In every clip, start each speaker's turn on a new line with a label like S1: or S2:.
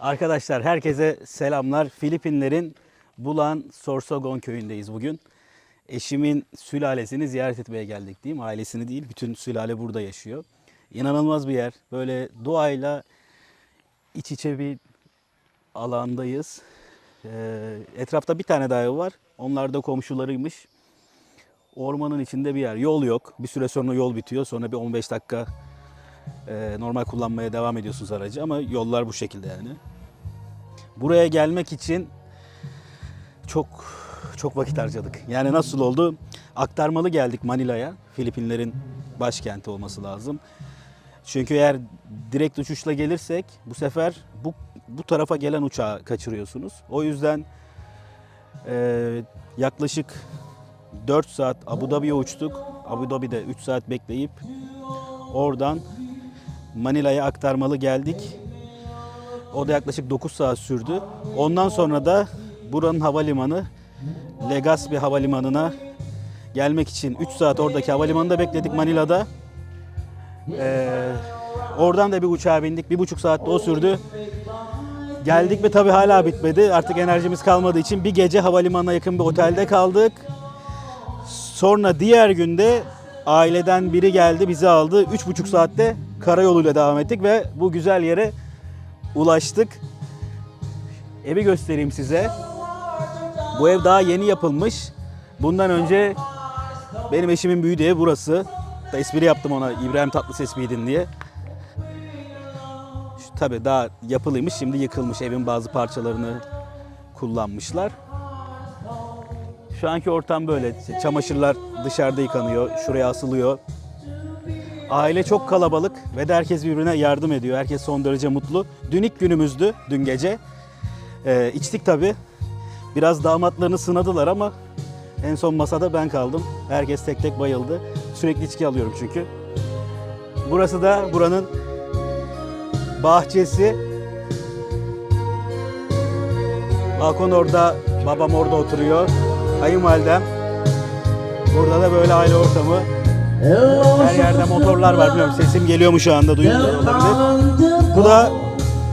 S1: Arkadaşlar herkese selamlar. Filipinlerin Bulan Sorsogon köyündeyiz bugün. Eşimin sülalesini ziyaret etmeye geldik diyeyim. Ailesini değil, bütün sülale burada yaşıyor. İnanılmaz bir yer. Böyle doğayla iç içe bir alandayız. Ee, etrafta bir tane daha var. Onlar da komşularıymış. Ormanın içinde bir yer. Yol yok. Bir süre sonra yol bitiyor. Sonra bir 15 dakika e, normal kullanmaya devam ediyorsunuz aracı ama yollar bu şekilde yani. Buraya gelmek için çok çok vakit harcadık. Yani nasıl oldu? Aktarmalı geldik Manila'ya. Filipinlerin başkenti olması lazım. Çünkü eğer direkt uçuşla gelirsek bu sefer bu bu tarafa gelen uçağı kaçırıyorsunuz. O yüzden e, yaklaşık 4 saat Abu Dhabi'ye uçtuk. Abu Dhabi'de 3 saat bekleyip oradan Manila'ya aktarmalı geldik. O da yaklaşık 9 saat sürdü. Ondan sonra da buranın havalimanı Legazpi Havalimanı'na gelmek için 3 saat oradaki havalimanında bekledik Manila'da. Ee, oradan da bir uçağa bindik. Bir buçuk saatte o sürdü. Geldik ve tabii hala bitmedi. Artık enerjimiz kalmadığı için bir gece havalimanına yakın bir otelde kaldık. Sonra diğer günde aileden biri geldi bizi aldı. Üç buçuk saatte karayoluyla devam ettik ve bu güzel yere ulaştık. Evi göstereyim size. Bu ev daha yeni yapılmış. Bundan önce benim eşimin büyüdüğü ev burası. Da espri yaptım ona İbrahim Tatlıses miydin diye. Şu, tabii daha yapılıymış şimdi yıkılmış evin bazı parçalarını kullanmışlar. Şu anki ortam böyle. Çamaşırlar dışarıda yıkanıyor, şuraya asılıyor. Aile çok kalabalık ve de herkes birbirine yardım ediyor. Herkes son derece mutlu. Dün ilk günümüzdü, dün gece. Ee, içtik tabii. Biraz damatlarını sınadılar ama en son masada ben kaldım. Herkes tek tek bayıldı. Sürekli içki alıyorum çünkü. Burası da buranın bahçesi. Balkon orada, babam orada oturuyor. Kayınvalidem. Burada da böyle aile ortamı. Her yerde motorlar var bilmiyorum sesim geliyor mu şu anda duyuluyor olabilir. Bu da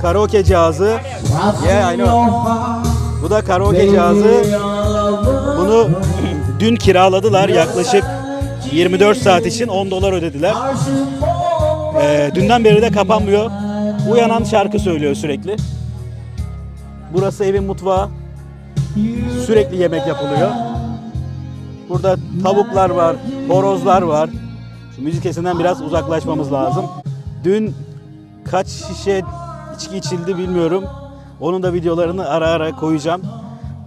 S1: karaoke cihazı. Yeah, I know. Bu da karaoke cihazı. Bunu dün kiraladılar yaklaşık 24 saat için 10 dolar ödediler. Ee, dünden beri de kapanmıyor. Uyanan şarkı söylüyor sürekli. Burası evin mutfağı. Sürekli yemek yapılıyor. Burada tavuklar var, horozlar var. Şu müzik sesinden biraz uzaklaşmamız lazım. Dün kaç şişe içki içildi bilmiyorum. Onun da videolarını ara ara koyacağım.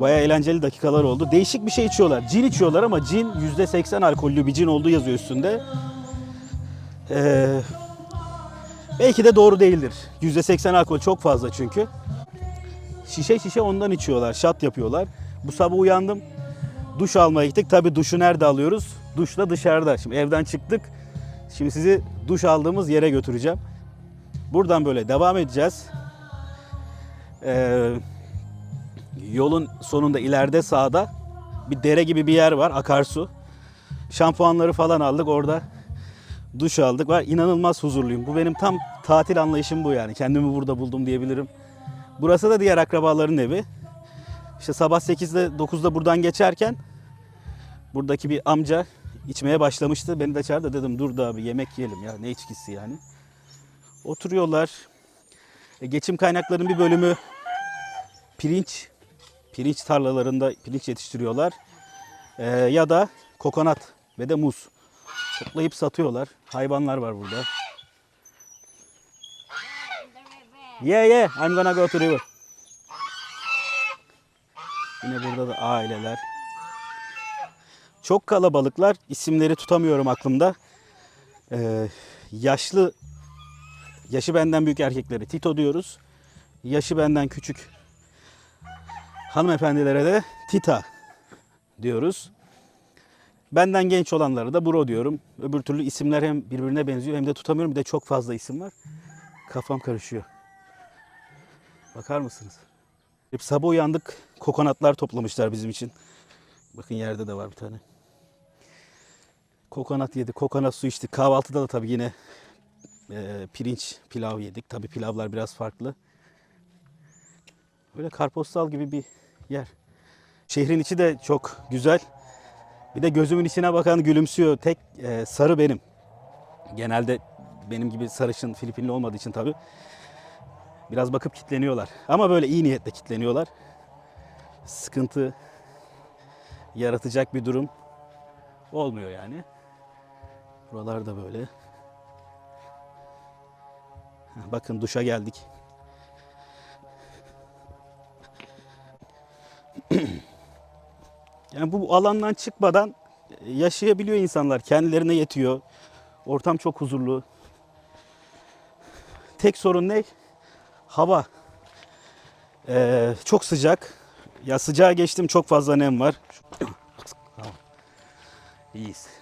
S1: Baya eğlenceli dakikalar oldu. Değişik bir şey içiyorlar. Cin içiyorlar ama cin %80 alkollü bir cin olduğu yazıyor üstünde. Ee, belki de doğru değildir. %80 alkol çok fazla çünkü. Şişe şişe ondan içiyorlar. Şat yapıyorlar. Bu sabah uyandım. Duş almaya gittik. Tabii duşu nerede alıyoruz? Duşla dışarıda. Şimdi evden çıktık. Şimdi sizi duş aldığımız yere götüreceğim. Buradan böyle devam edeceğiz. Ee, yolun sonunda ileride sağda bir dere gibi bir yer var. Akarsu. Şampuanları falan aldık orada. Duş aldık. Var inanılmaz huzurluyum. Bu benim tam tatil anlayışım bu yani. Kendimi burada buldum diyebilirim. Burası da diğer akrabaların evi. İşte sabah 8'de 9'da buradan geçerken buradaki bir amca içmeye başlamıştı. Beni de çağırdı dedim dur da bir yemek yiyelim ya ne içkisi yani. Oturuyorlar. E, geçim kaynaklarının bir bölümü pirinç. Pirinç tarlalarında pirinç yetiştiriyorlar. E, ya da kokonat ve de muz. Toplayıp satıyorlar. Hayvanlar var burada. Yeah yeah I'm gonna go to river. Yine burada da aileler. Çok kalabalıklar. İsimleri tutamıyorum aklımda. Ee, yaşlı, yaşı benden büyük erkekleri Tito diyoruz. Yaşı benden küçük hanımefendilere de Tita diyoruz. Benden genç olanlara da Bro diyorum. Öbür türlü isimler hem birbirine benziyor hem de tutamıyorum. Bir de çok fazla isim var. Kafam karışıyor. Bakar mısınız? Hep sabah uyandık. Kokonatlar toplamışlar bizim için. Bakın yerde de var bir tane. Kokonat yedik, kokonat su içtik. Kahvaltıda da tabii yine e, pirinç pilav yedik. Tabii pilavlar biraz farklı. Böyle karpostal gibi bir yer. Şehrin içi de çok güzel. Bir de gözümün içine bakan gülümsüyor. Tek e, sarı benim. Genelde benim gibi sarışın Filipinli olmadığı için tabii biraz bakıp kitleniyorlar. Ama böyle iyi niyetle kitleniyorlar. Sıkıntı yaratacak bir durum olmuyor yani. Buralar da böyle. Bakın duşa geldik. Yani bu alandan çıkmadan yaşayabiliyor insanlar. Kendilerine yetiyor. Ortam çok huzurlu. Tek sorun ne? Hava. Ee, çok sıcak. Ya sıcağa geçtim çok fazla nem var. Tamam. İyiyiz.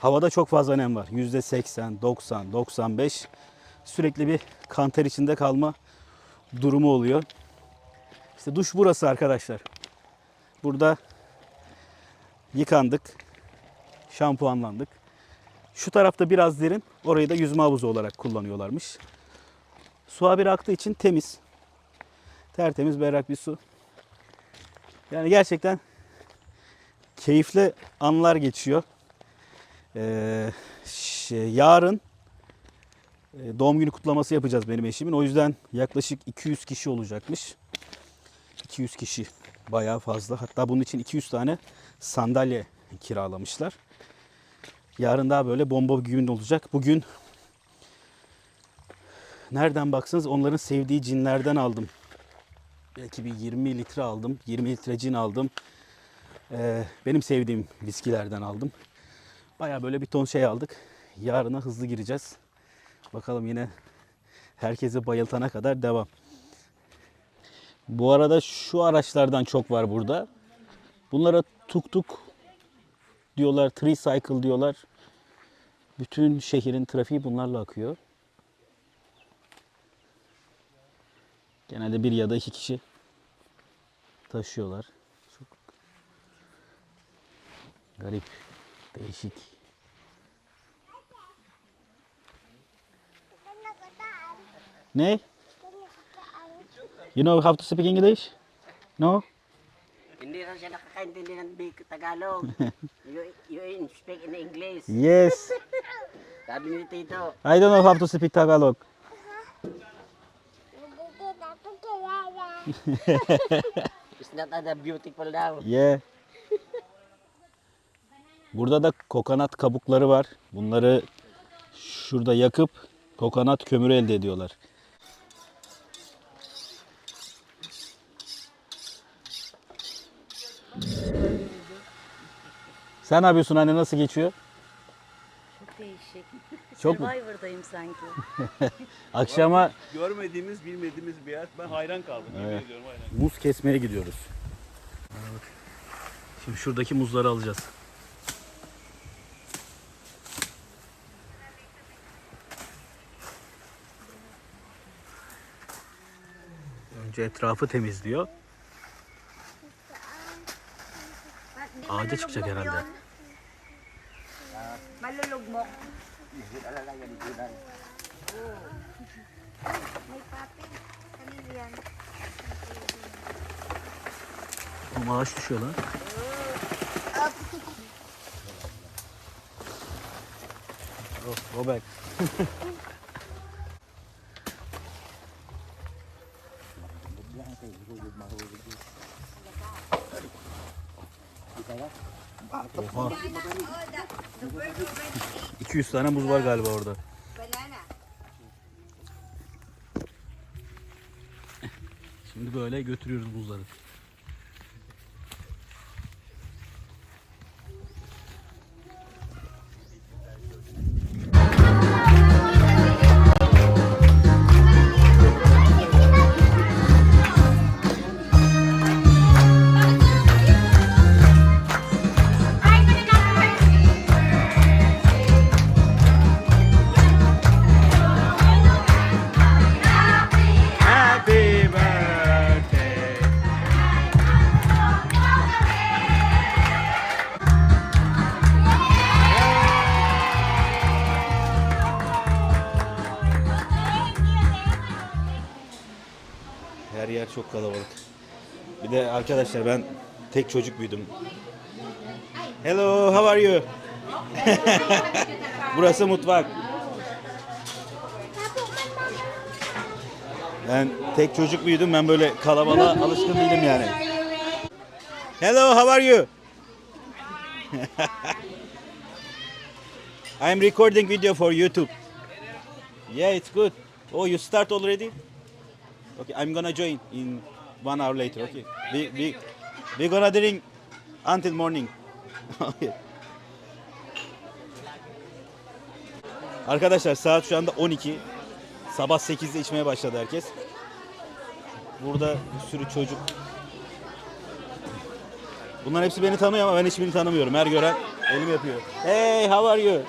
S1: Havada çok fazla nem var. Yüzde 80, 90, 95. Sürekli bir kanter içinde kalma durumu oluyor. İşte duş burası arkadaşlar. Burada yıkandık, şampuanlandık. Şu tarafta biraz derin, orayı da yüzme havuzu olarak kullanıyorlarmış. Su haberi aktığı için temiz. Tertemiz, berrak bir su. Yani gerçekten keyifli anlar geçiyor. Ee, şey, yarın e, doğum günü kutlaması yapacağız benim eşimin. O yüzden yaklaşık 200 kişi olacakmış. 200 kişi bayağı fazla. Hatta bunun için 200 tane sandalye kiralamışlar. Yarın daha böyle bomba bir gün olacak. Bugün nereden baksanız onların sevdiği cinlerden aldım. Belki bir 20 litre aldım. 20 litre cin aldım. Ee, benim sevdiğim viskilerden aldım. Bayağı böyle bir ton şey aldık. Yarına hızlı gireceğiz. Bakalım yine herkesi bayıltana kadar devam. Bu arada şu araçlardan çok var burada. Bunlara tuk tuk diyorlar, tricycle diyorlar. Bütün şehrin trafiği bunlarla akıyor. Genelde bir ya da iki kişi taşıyorlar. Çok garip, değişik. Ne? You know how to speak English? No?
S2: Hindi raw siya nakakaintindi ng Big Tagalog. you, you speak in English.
S1: Yes.
S2: Sabi ni Tito.
S1: I don't know how to speak Tagalog.
S2: It's not that beautiful daw.
S1: Yeah. Burada da kokonat kabukları var. Bunları şurada yakıp kokonat kömürü elde ediyorlar. Sen ne yapıyorsun anne nasıl geçiyor?
S3: Çok değişik.
S1: Çok?
S3: Survivor'dayım sanki.
S1: Akşama
S4: Görmediğimiz, bilmediğimiz bir yer. Ben hayran kaldım. Yemin
S1: Evet.
S4: ediyorum hayran.
S1: muz kesmeye gidiyoruz. Şimdi şuradaki muzları alacağız. Önce etrafı temizliyor. Ağaca çıkacak herhalde.
S3: Malulugmok.
S1: Ama ağaç düşüyor lan. Go back. Oha. 200 tane muz var galiba orada. Şimdi böyle götürüyoruz buzları. Arkadaşlar ben tek çocuk büyüdüm. Hello, how are you? Burası mutfak. Ben tek çocuk büyüdüm. Ben böyle kalabalığa alışkın değilim yani. Hello, how are you? I'm recording video for YouTube. Yeah, it's good. Oh, you start already? Okay, I'm gonna join in one hour later. Okay, we we we gonna drink until morning. Okay. Arkadaşlar saat şu anda 12. Sabah 8'de içmeye başladı herkes. Burada bir sürü çocuk. Bunların hepsi beni tanıyor ama ben hiçbirini tanımıyorum. Her gören elim yapıyor. Hey, how are you?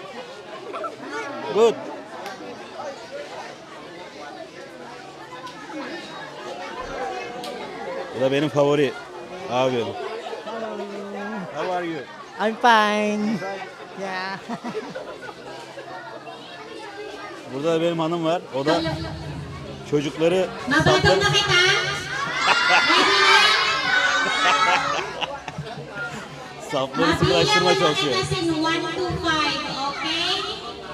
S1: Good. Bu da benim favori abim. How are you?
S5: I'm fine. Yeah.
S1: Burada da benim hanım var. O da çocukları
S6: kita?
S1: sapları sıkılaştırmaya çalışıyor.
S6: Mabilang in 1 to 5, okay?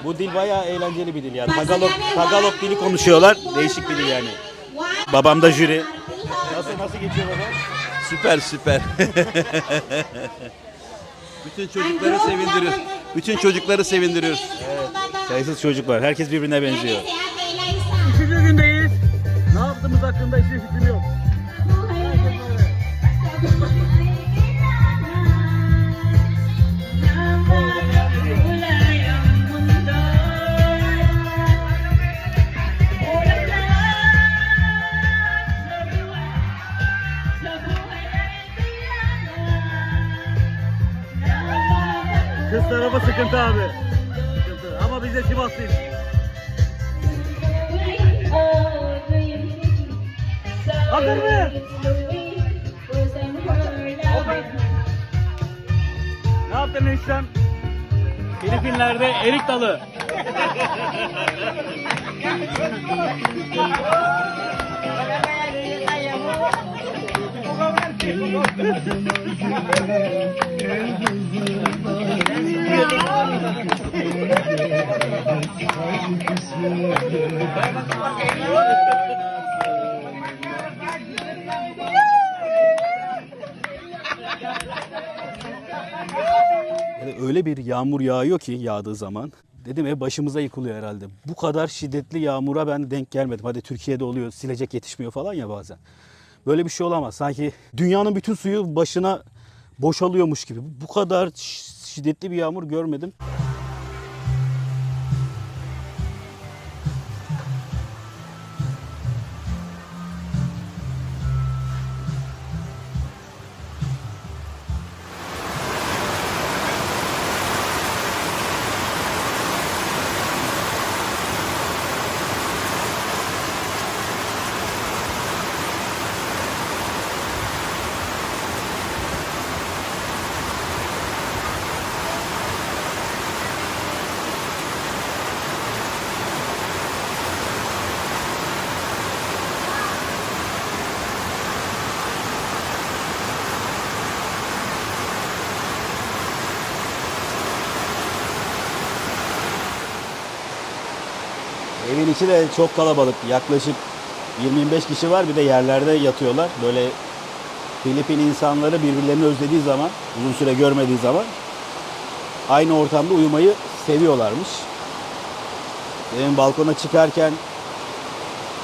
S1: Bu dil bayağı eğlenceli bir dil yani. Tagalog, Tagalog dili konuşuyorlar. Değişik bir dil yani. Babam da jüri. Nasıl nasıl geçiyor baba?
S4: Süper süper. Bütün çocukları sevindiriyoruz. Bütün çocukları sevindiriyoruz.
S1: Sayısız çocuk var. Herkes birbirine benziyor. Üçüncü gündeyiz. Ne yaptığımız hakkında hiçbir fikrim yok. Kız tarafı sıkıntı abi. Sıkıntı. Ama biz de Sivaslıyız. Hazır mı? Ne yaptın eniştem? Filipinler'de erik dalı. öyle bir yağmur yağıyor ki yağdığı zaman. Dedim e başımıza yıkılıyor herhalde. Bu kadar şiddetli yağmura ben denk gelmedim. Hadi Türkiye'de oluyor silecek yetişmiyor falan ya bazen. Böyle bir şey olamaz. Sanki dünyanın bütün suyu başına boşalıyormuş gibi. Bu kadar şiddetli bir yağmur görmedim. Evin içi de çok kalabalık. Yaklaşık 20-25 kişi var. Bir de yerlerde yatıyorlar. Böyle Filipin insanları birbirlerini özlediği zaman, uzun süre görmediği zaman aynı ortamda uyumayı seviyorlarmış. Benim balkona çıkarken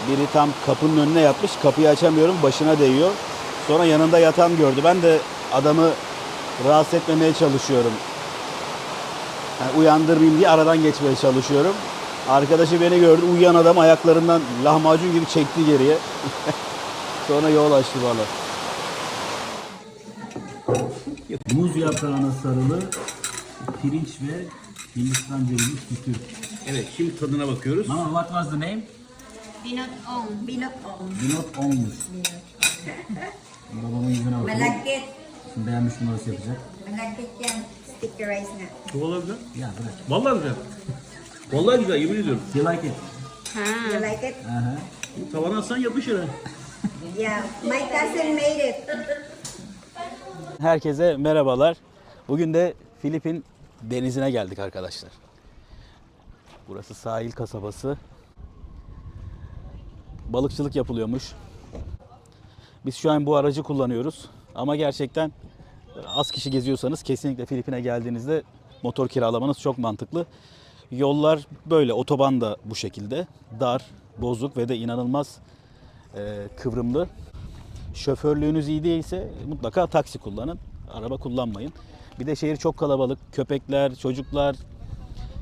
S1: biri tam kapının önüne yatmış. Kapıyı açamıyorum. Başına değiyor. Sonra yanında yatan gördü. Ben de adamı rahatsız etmemeye çalışıyorum. Yani uyandırmayayım diye aradan geçmeye çalışıyorum. Arkadaşı beni gördü. Uyuyan adam ayaklarından lahmacun gibi çekti geriye. Sonra yol açtı bana. Muz yaprağına sarılı pirinç ve Hindistan cevizi sütü.
S4: Evet şimdi tadına bakıyoruz.
S1: Mama what was the name?
S3: Binot ong. Binot ong.
S1: Binot olmuş. Babamın yüzüne bakıyor.
S3: Malagkit.
S1: Şimdi beğenmiş numarası yapacak.
S3: Malagkit yan. Sticky rice na.
S4: Vallahi güzel.
S1: Ya bırak.
S4: Vallahi güzel. Vallahi güzel yemin ediyorum.
S1: You like it?
S3: You like it?
S1: Aha.
S4: Tavana atsan yapışır ha.
S3: Yeah, my cousin made it.
S1: Herkese merhabalar. Bugün de Filipin denizine geldik arkadaşlar. Burası sahil kasabası. Balıkçılık yapılıyormuş. Biz şu an bu aracı kullanıyoruz. Ama gerçekten az kişi geziyorsanız kesinlikle Filipin'e geldiğinizde motor kiralamanız çok mantıklı. Yollar böyle, otoban da bu şekilde. Dar, bozuk ve de inanılmaz e, kıvrımlı. Şoförlüğünüz iyi değilse mutlaka taksi kullanın. Araba kullanmayın. Bir de şehir çok kalabalık. Köpekler, çocuklar,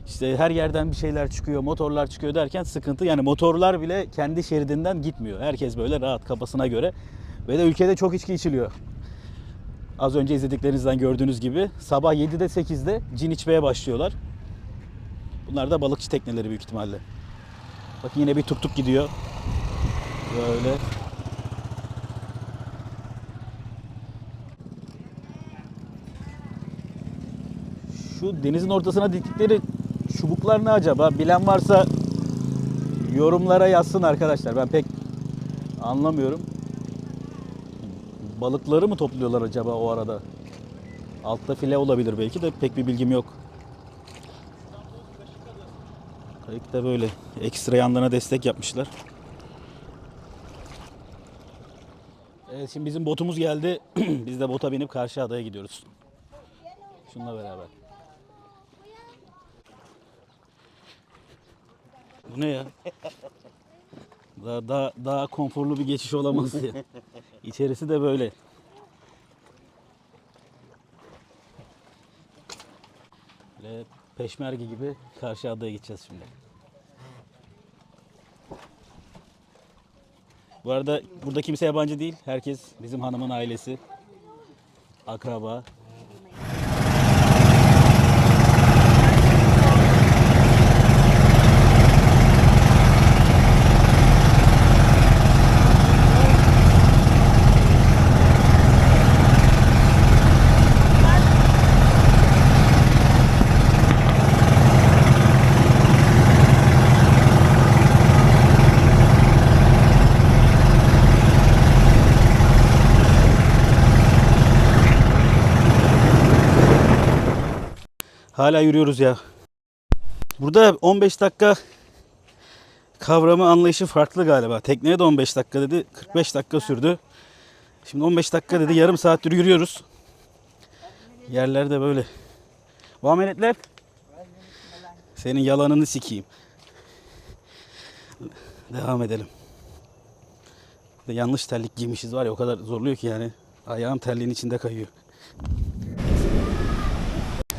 S1: işte her yerden bir şeyler çıkıyor, motorlar çıkıyor derken sıkıntı. Yani motorlar bile kendi şeridinden gitmiyor. Herkes böyle rahat kafasına göre. Ve de ülkede çok içki içiliyor. Az önce izlediklerinizden gördüğünüz gibi sabah 7'de 8'de cin içmeye başlıyorlar. Bunlar da balıkçı tekneleri büyük ihtimalle. Bakın yine bir tuk tuk gidiyor. Böyle. Şu denizin ortasına diktikleri çubuklar ne acaba? Bilen varsa yorumlara yazsın arkadaşlar. Ben pek anlamıyorum. Balıkları mı topluyorlar acaba o arada? Altta file olabilir belki de pek bir bilgim yok. Kayık da böyle ekstra yanlarına destek yapmışlar. Evet şimdi bizim botumuz geldi. Biz de bota binip karşı adaya gidiyoruz. Şununla beraber. Bu ne ya? Daha, daha, daha konforlu bir geçiş olamaz ya. İçerisi de böyle. Böyle peşmerge gibi karşı adaya gideceğiz şimdi. Bu arada burada kimse yabancı değil. Herkes bizim hanımın ailesi. Akraba. Hala yürüyoruz ya. Burada 15 dakika kavramı anlayışı farklı galiba. Tekneye de 15 dakika dedi. 45 dakika sürdü. Şimdi 15 dakika dedi. Yarım saattir yürüyoruz. Yerler de böyle. Muhammedler. Senin yalanını sikeyim. Devam edelim. Yanlış terlik giymişiz var ya o kadar zorluyor ki yani. Ayağım terliğin içinde kayıyor.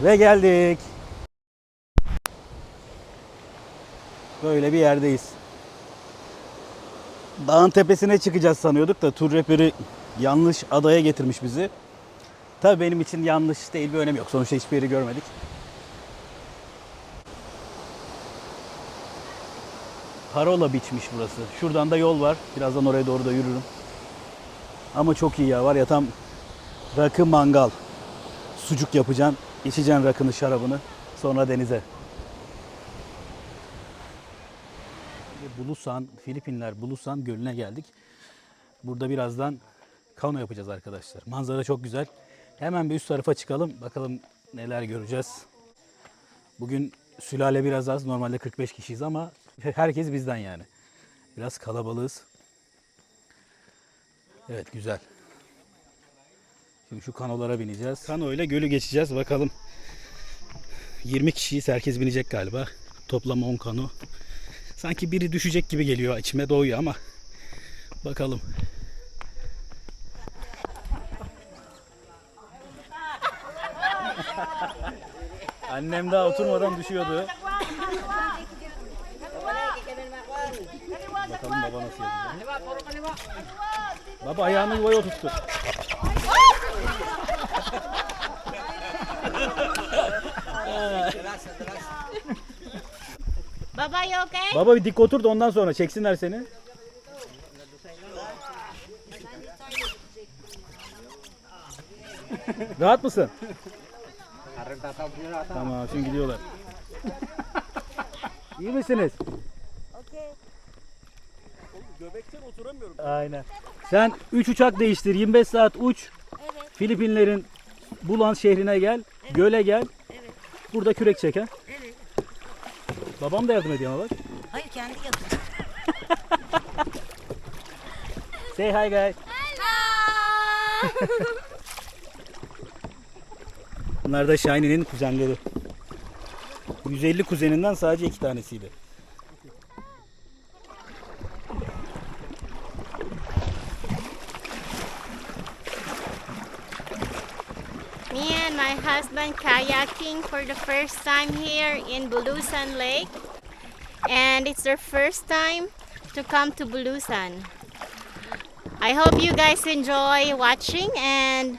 S1: Ve geldik. Böyle bir yerdeyiz. Dağın tepesine çıkacağız sanıyorduk da tur rehberi yanlış adaya getirmiş bizi. Tabii benim için yanlış değil bir önemi yok. Sonuçta hiçbir yeri görmedik. Parola biçmiş burası. Şuradan da yol var. Birazdan oraya doğru da yürürüm. Ama çok iyi ya var ya tam rakı mangal. Sucuk yapacaksın. İçeceksin rakını, şarabını. Sonra denize. Bulusan, Filipinler Bulusan Gölü'ne geldik. Burada birazdan kano yapacağız arkadaşlar. Manzara çok güzel. Hemen bir üst tarafa çıkalım. Bakalım neler göreceğiz. Bugün sülale biraz az. Normalde 45 kişiyiz ama herkes bizden yani. Biraz kalabalığız. Evet güzel. Şimdi şu kanolara bineceğiz. Kano ile gölü geçeceğiz. Bakalım. 20 kişiyiz. Herkes binecek galiba. Toplam 10 kano. Sanki biri düşecek gibi geliyor. içime doğuyor ama. Bakalım. Annem daha oturmadan düşüyordu. Bakalım baba nasıl yapacak. Baba ayağını yuvaya oturttu.
S6: Baba, you okay?
S1: Baba bir dik otur da ondan sonra çeksinler seni. Rahat mısın? Tamam şimdi gidiyorlar. İyi misiniz? Göbekten oturamıyorum. Aynen. Sen 3 uçak değiştir. 25 saat uç. Filipinlerin Bulan şehrine gel. Göle gel. Burada kürek çek ha.
S7: Evet.
S1: Babam da yardım ediyor ama bak.
S7: Hayır kendi yapıyor.
S1: Say hi guys. Bunlar da Shiny'nin kuzenleri. 150 kuzeninden sadece iki tanesiydi.
S8: Husband kayaking for the first time here in Bulusan Lake. And it's their first time to come to Bulusan. I hope you guys enjoy watching and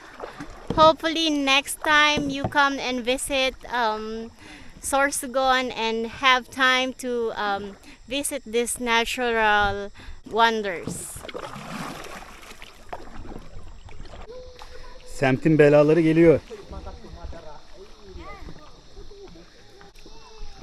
S8: hopefully next time you come and visit um, Sorsogon and have time to um, visit these natural wonders.
S1: Semtin belaları geliyor.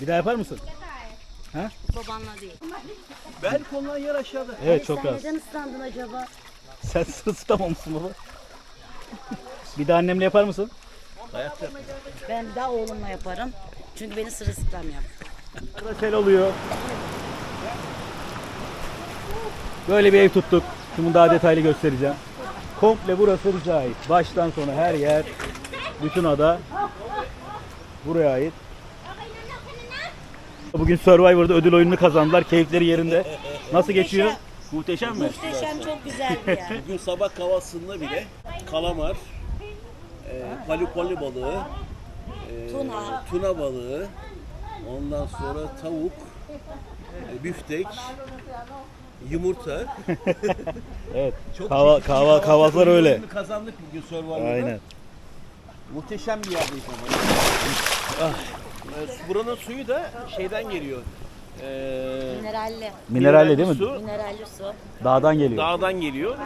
S1: Bir daha yapar mısın?
S7: Babanla değil.
S4: Belki ondan yer aşağıda.
S1: Evet çok rahat.
S7: Neden ıslandın acaba?
S1: Sen sırılsıklamamışsın baba. Bir daha annemle yapar mısın?
S7: Ben bir daha oğlumla yaparım. Çünkü beni sırılsıklam yap.
S1: Burada sel oluyor. Böyle bir ev tuttuk. Şimdi daha detaylı göstereceğim. Komple burası bize ait. Baştan sona her yer, bütün ada buraya ait. Bugün Survivor'da ödül oyununu kazandılar. Keyifleri yerinde. Nasıl geçiyor? Muhteşem mi?
S7: Muhteşem çok güzel bir yer.
S4: Bugün sabah kahvaltısında bile kalamar, e, palipoli balığı, e,
S7: Tuna.
S4: tuna balığı, ondan sonra tavuk, e, büftek, yumurta.
S1: Evet.
S4: Çok
S1: Kahva,
S4: çeşitli
S1: kahva, kahvaltılar öyle.
S4: Kazandık bugün Survivor'da.
S1: Aynen.
S4: Muhteşem bir yerdeyiz ama. E, Buranın suyu da şeyden geliyor. E,
S7: Mineralli.
S1: Mineralli değil mi?
S4: Su
S7: Mineralli su.
S1: Dağdan geliyor.
S4: dağdan geliyor.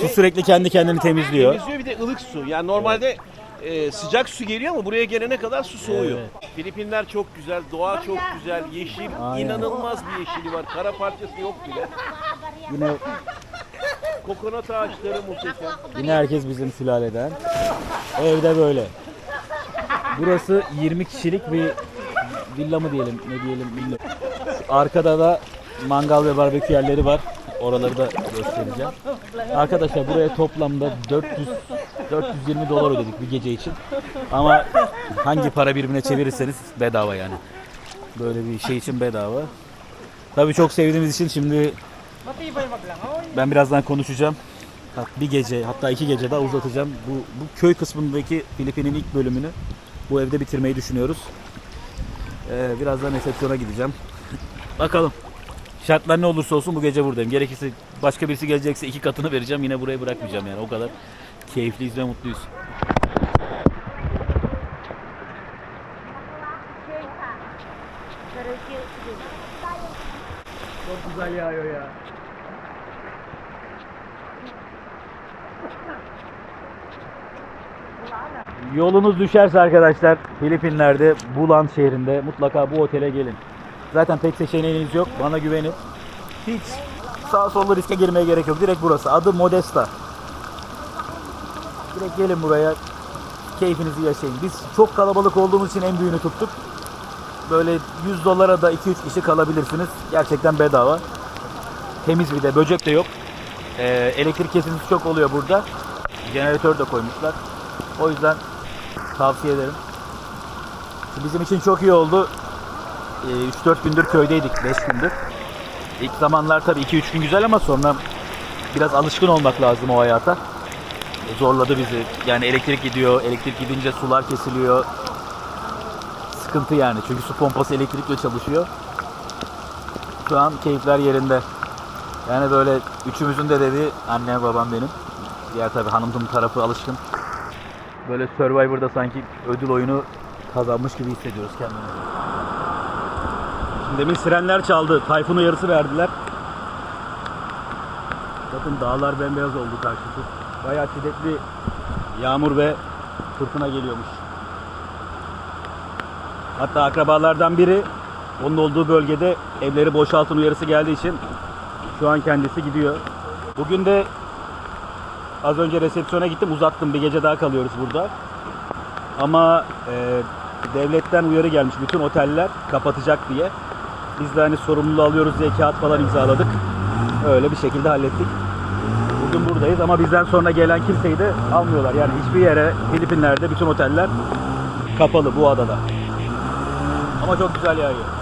S1: Su sürekli kendi kendini temizliyor.
S4: Temizliyor bir de ılık su. Yani normalde e, sıcak su geliyor ama buraya gelene kadar su soğuyor. Filipinler çok güzel, doğa çok güzel, yeşil,
S1: Aynen.
S4: inanılmaz bir yeşili var. Kara parçası yok bile.
S1: Yine
S4: Kokonat ağaçları muhteşem.
S1: Yine herkes bizim sülaleden. Evde böyle. Burası 20 kişilik bir villa mı diyelim ne diyelim bilmiyorum. Arkada da mangal ve barbekü yerleri var. Oraları da göstereceğim. Arkadaşlar buraya toplamda 400 420 dolar ödedik bir gece için. Ama hangi para birimine çevirirseniz bedava yani. Böyle bir şey için bedava. Tabii çok sevdiğimiz için şimdi ben birazdan konuşacağım. Bir gece hatta iki gece daha uzatacağım. Bu, bu köy kısmındaki Filipin'in ilk bölümünü bu evde bitirmeyi düşünüyoruz. Ee, birazdan resepsiyona gideceğim. Bakalım. Şartlar ne olursa olsun bu gece buradayım. Gerekirse başka birisi gelecekse iki katını vereceğim. Yine burayı bırakmayacağım yani. O kadar keyifliyiz ve mutluyuz. Çok güzel yağıyor ya. Yolunuz düşerse arkadaşlar Filipinler'de Bulan şehrinde mutlaka bu otele gelin. Zaten pek seçeneğiniz yok. Bana güvenin. Hiç sağ sollu riske girmeye gerek yok. Direkt burası. Adı Modesta. Direkt gelin buraya. Keyfinizi yaşayın. Biz çok kalabalık olduğumuz için en büyüğünü tuttuk. Böyle 100 dolara da 2-3 kişi kalabilirsiniz. Gerçekten bedava. Temiz bir de. Böcek de yok. Ee, elektrik kesintisi çok oluyor burada. Jeneratör de koymuşlar. O yüzden tavsiye ederim. Bizim için çok iyi oldu. Ee, 3-4 gündür köydeydik, 5 gündür. İlk zamanlar tabii 2-3 gün güzel ama sonra biraz alışkın olmak lazım o hayata. Zorladı bizi. Yani elektrik gidiyor, elektrik gidince sular kesiliyor. Sıkıntı yani çünkü su pompası elektrikle çalışıyor. Şu an keyifler yerinde. Yani böyle üçümüzün de dediği annem babam benim. Diğer tabi hanımın tarafı alışkın. Böyle Survivor'da sanki ödül oyunu kazanmış gibi hissediyoruz kendimizi. Şimdi demin sirenler çaldı. Tayfun uyarısı verdiler. Bakın dağlar bembeyaz oldu karşısı. Bayağı şiddetli yağmur ve fırtına geliyormuş. Hatta akrabalardan biri onun olduğu bölgede evleri boşaltın uyarısı geldiği için şu an kendisi gidiyor. Bugün de az önce resepsiyona gittim uzattım bir gece daha kalıyoruz burada. Ama e, devletten uyarı gelmiş bütün oteller kapatacak diye. Biz de hani sorumluluğu alıyoruz diye kağıt falan imzaladık. Öyle bir şekilde hallettik. Bugün buradayız ama bizden sonra gelen kimseyi de almıyorlar. Yani hiçbir yere Filipinler'de bütün oteller kapalı bu adada. Ama çok güzel yağıyor.